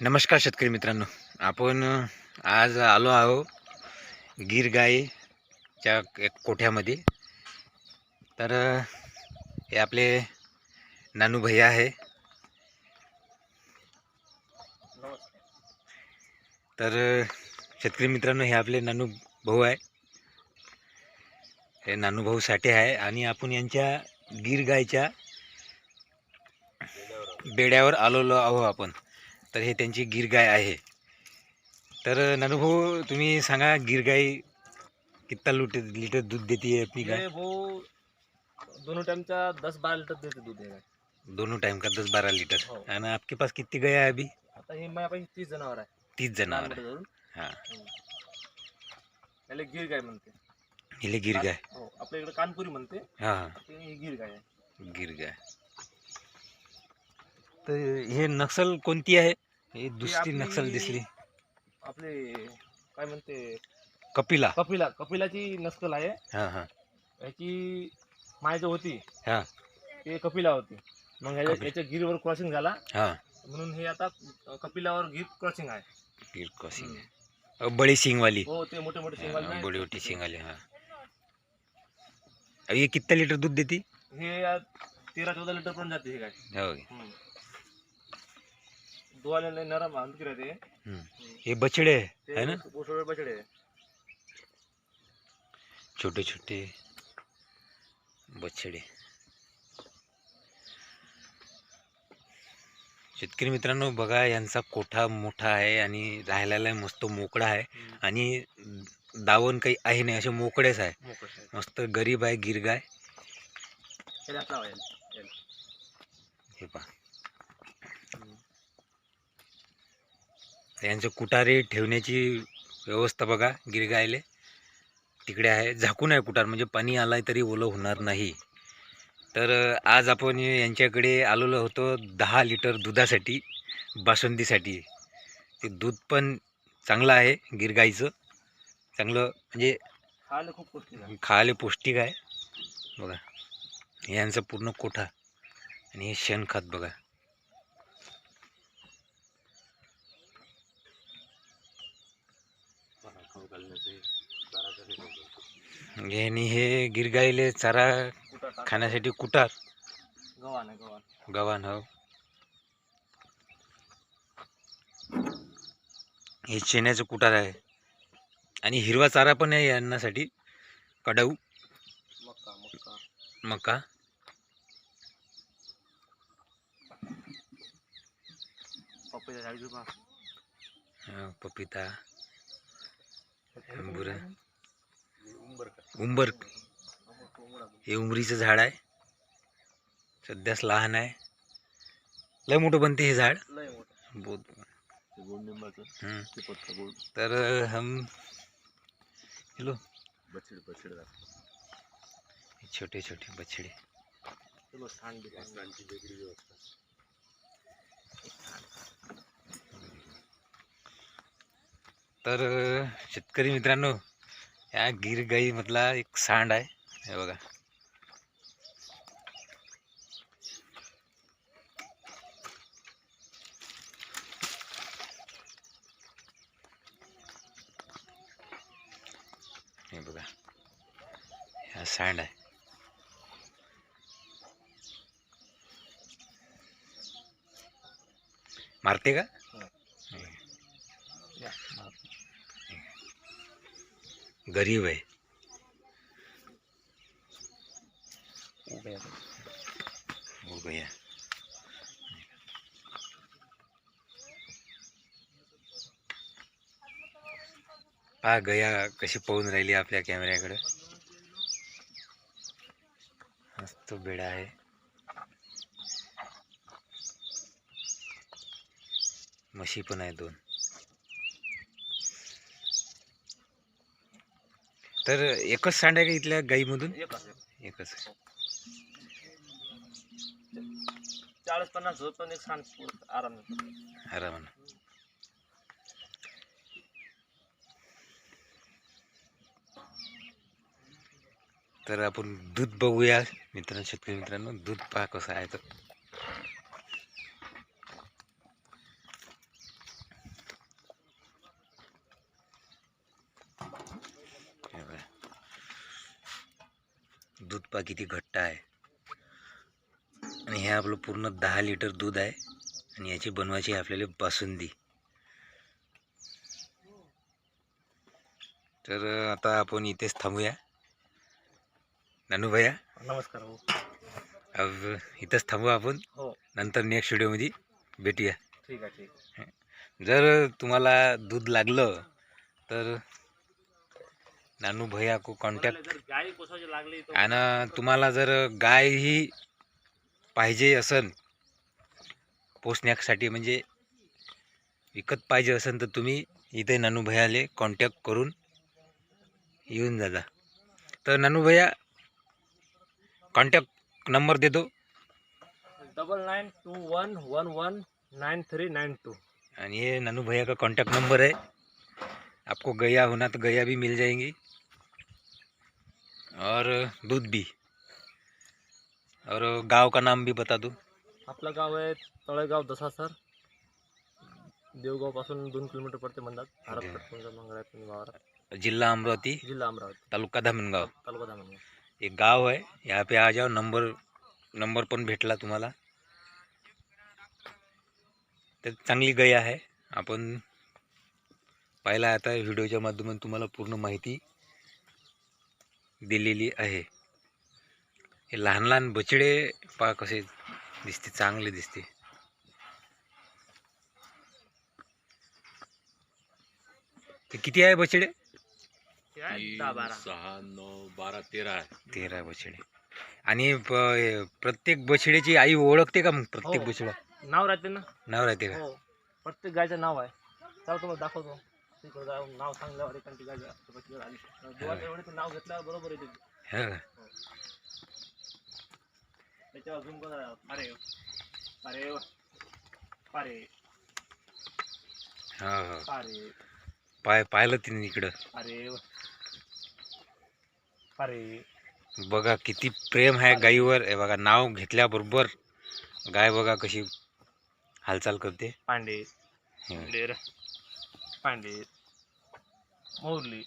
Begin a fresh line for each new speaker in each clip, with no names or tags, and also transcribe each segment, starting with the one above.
नमस्कार शेतकरी मित्रांनो. आपण आज आलो आहो गीर गायच्या एक कोठ्यामध्ये. तर हे आपले नानू भैया आहे. तर शेतकरी मित्रांनो हे आपले नानू भाऊ आहे. हे नानू भाऊ साठे आहे आणि आपण यांच्या गीर गायच्या बेड्यावर आलेलो आहो आपण. तर हे त्यांची गिर गाय आहे. तर नानूभाऊ तुम्ही सांगा गिर गाय कितना लुट लिटर दूध देती है अपनी गाय?
ये वो दोनों टाइम का दस बारह लीटर देते दूध है गाय.
दोनों टाइम का दस बारह लिटर.
हो.
आणि आपके पास किती गाय आहे अभी?
आता हे माझ्यापाशी तीस जनावर आहे.
तीस जनावर आहे.
धरून.
हा.
हम्म. याला गिर गाय म्हणते.
हिले गिर गाय
हो आपल्या इकडे कानपुरी म्हणते.
हा हा.
ते ही गिर गाय आहे.
गिर गाय तर हे नक्षल कोणती आहे? हे दुसरी
आपली-
नक्षल दिसली.
आपले काय म्हणते?
कपिला.
कपिला. कपिलाची नस्कल आहे.
हा हा.
याची माय जो होती
हा.
ते कपिला होती. मग ह्याच्या
कपिला.
याच्या गिरवर क्रॉसिंग झाला.
हा.
म्हणून हे आता कपिलावर गिर क्रॉसिंग आहे.
गिर क्रॉसिंग अ, बड़ी सिंग वाली
हो ते मोठे मोठे सिंगल
हाँ, बड़ी मोटी सिंग वाली हाँ. ये कितना लीटर दूध देती?
हे या तेरा चौदा लिटर पर्यंत जाते हे गाय.
हो
हम्म. दुवाले नरम आणखी राहते
हम्म. ये बछड़े
ते
है ना?
बछडे
छोटे छोटे बछड़े. शेतकरी मित्रांनो बघा यांचा कोठा मोठा आहे आणि राहिलेला मस्त मोकळा आहे. आणि दावण काही आहे नाही असे मोकळेच आहे.
मोकळं आहे.
मस्त गरीब आहे गिरगाय
त्याला.
हे पहा. यांचं कुटारे ठेवण्याची व्यवस्था बघा गिरगायले. तिकडे आहे झाकून आहे कुटार म्हणजे पाणी आलं तरी ओलं होणार नाही. तर आज आपण यांच्याकडे आलेलो होतो दहा लिटर दुधासाठी बासुंदीसाठी. ते दूध पण चांगलं आहे गिरगाईचं चांगलं म्हणजे
खायला खूप पौष्टिक आहे.
खायला पौष्टिक आहे. बघा यांचं पूर्ण कोठा आणि हे शेणखत बघा हे आणि हे गिरगाईले चारा खाण्यासाठी कुटार.
गव्हाण आहे गव्हाण.
गव्हाण हो. हे शेण्याचं कुटार आहे. आणि हिरवा चारा पण आहे यांनासाठी. कडाऊ. मका अं, पपिता अंबुरा
उंबर.
हे उमरीचं झाड आहे. सध्याच लहान आहे. लय मोठं बनते हे झाड. तर हम हेलो
बछड बछड
छोटे छोटे बछड़े. तर शेतकरी मित्रांनो या गिर गाईमधला एक सांड आहे. हे बघा. हे बघा. हा सांड आहे. मारते का
या
गरीब आहे. हो गया गया कशी पाहून राहिली आपल्या कॅमेऱ्याकडे. मस्त बेडा आहे. म्हशी पण आहे दोन. तर एकच सांड आहे का इथल्या गाईमधून?
एकच
एकच आहे.
चाळीस पन्नास पण एक सांड आराम
आरामानं तर आपण दूध बघूया मित्रांनो शेतकरी मित्रांनो दूध पहा कसं आहे तर. दूध पा किती घट्ट आहे. आणि हे आपलं पूर्ण दहा लिटर दूध आहे. आणि याची बनवायची आहे आपल्याला बासुंदी. तर आता आपण इथेच थांबूया. नानू भैया
नमस्कार हो
अब इथंच थांबू आपण.
हो.
नंतर नेक्स्ट व्हिडिओमध्ये भेटूया.
ठीक आहे ठीक आहे.
जर तुम्हाला दूध लागलं तर नानू भैया को कॉन्टॅक्ट आणि तुम्हाला जर गाय ही पाहिजे असन पोसण्यासाठी म्हणजे विकत पाहिजे असन तर तुम्ही इथे नानू भैयाले कॉन्टॅक्ट करून येऊन जा तर नानू भैया कॉन्टॅक्ट नंबर देतो.
Double nine two one one one nine three nine two
आणि ये नानू भैया का कॉन्टैक्ट नंबर है आपको गैया होना तो गैया भी मिल जाएंगी. और दूध भी। और गांव का नाम भी बता दो।
आपलं गाव आहे तळेगाव दसासर. देवगावपासून दोन किलोमीटर पडते म्हणतात भारत
जिला अमरावती
जिल्हा अमरावती.
तालुका धामणगाव.
तालुका धामणगाव.
एक गाव है यहाँ पे आ जाओ नंबर नंबर पण भेटला तुम्हाला. तर चांगली गया आहे. आपण पाहिला आता व्हिडिओच्या माध्यमातून तुम्हाला पूर्ण माहिती. दिलेली आहे. हे लहान लहान बछडे पा कसे दिसते चांगले दिसते. ते किती आहे बछडे?
सहा नऊ बारा तेरा आहे
तेरा बछडे. आणि प- प्रत्येक बछड्याची आई ओळखते का मग प्रत्येक
हो.
बछडा?
नाव राहते ना?
नाव राहते का?
हो. प्रत्येक गायचं नाव आहे. चला तुम्हाला दाखवतो. तिकडे जाऊन नाव सांगल्यावर एखादी गाय बछडी आली देवाच्या एवढे नाव घेतल्यावर बरोबर येते
हो. का?
त्याच्यावर अजून कोण आहे? अरे अरे अरे.
हो हो.
अरे.
पाय पाहिलं तिने इकडं.
अरे. अरे.
बघा किती प्रेम आहे गाईवर. हे बघा नाव घेतल्याबरोबर गाय बघा कशी हालचाल करते.
पांडे.
हं.
पांडे मोरली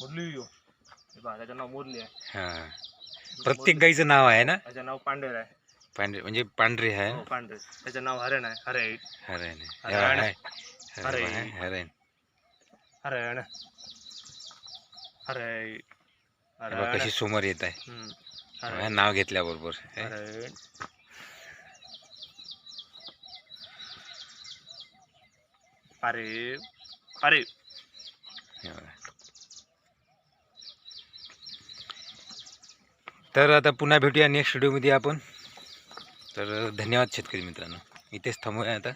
मुरली यो. हे पहा, त्याचं नाव मोरली आहे.
हा. प्रत्येक गाईचं नाव आहे ना?
त्याचं नाव पांढर आहे.
पांढरे म्हणजे पांढरे आहे.
हो पांढरे. त्याचं नाव हरण आहे हरे
हरण
हरण.
हरण हरण
हरण हरे
हे बघा
हरण
कशी समोर येत आहे.
हम्म.
बघा,
हरण
नाव घेतल्याबरोबर. हे.
हरण अरे. अरे.
तर आता पुन्हा भेटूया नेक्स्ट व्हिडिओमध्ये आपण. तर धन्यवाद शेतकरी मित्रांनो. इथेच थांबूया आता.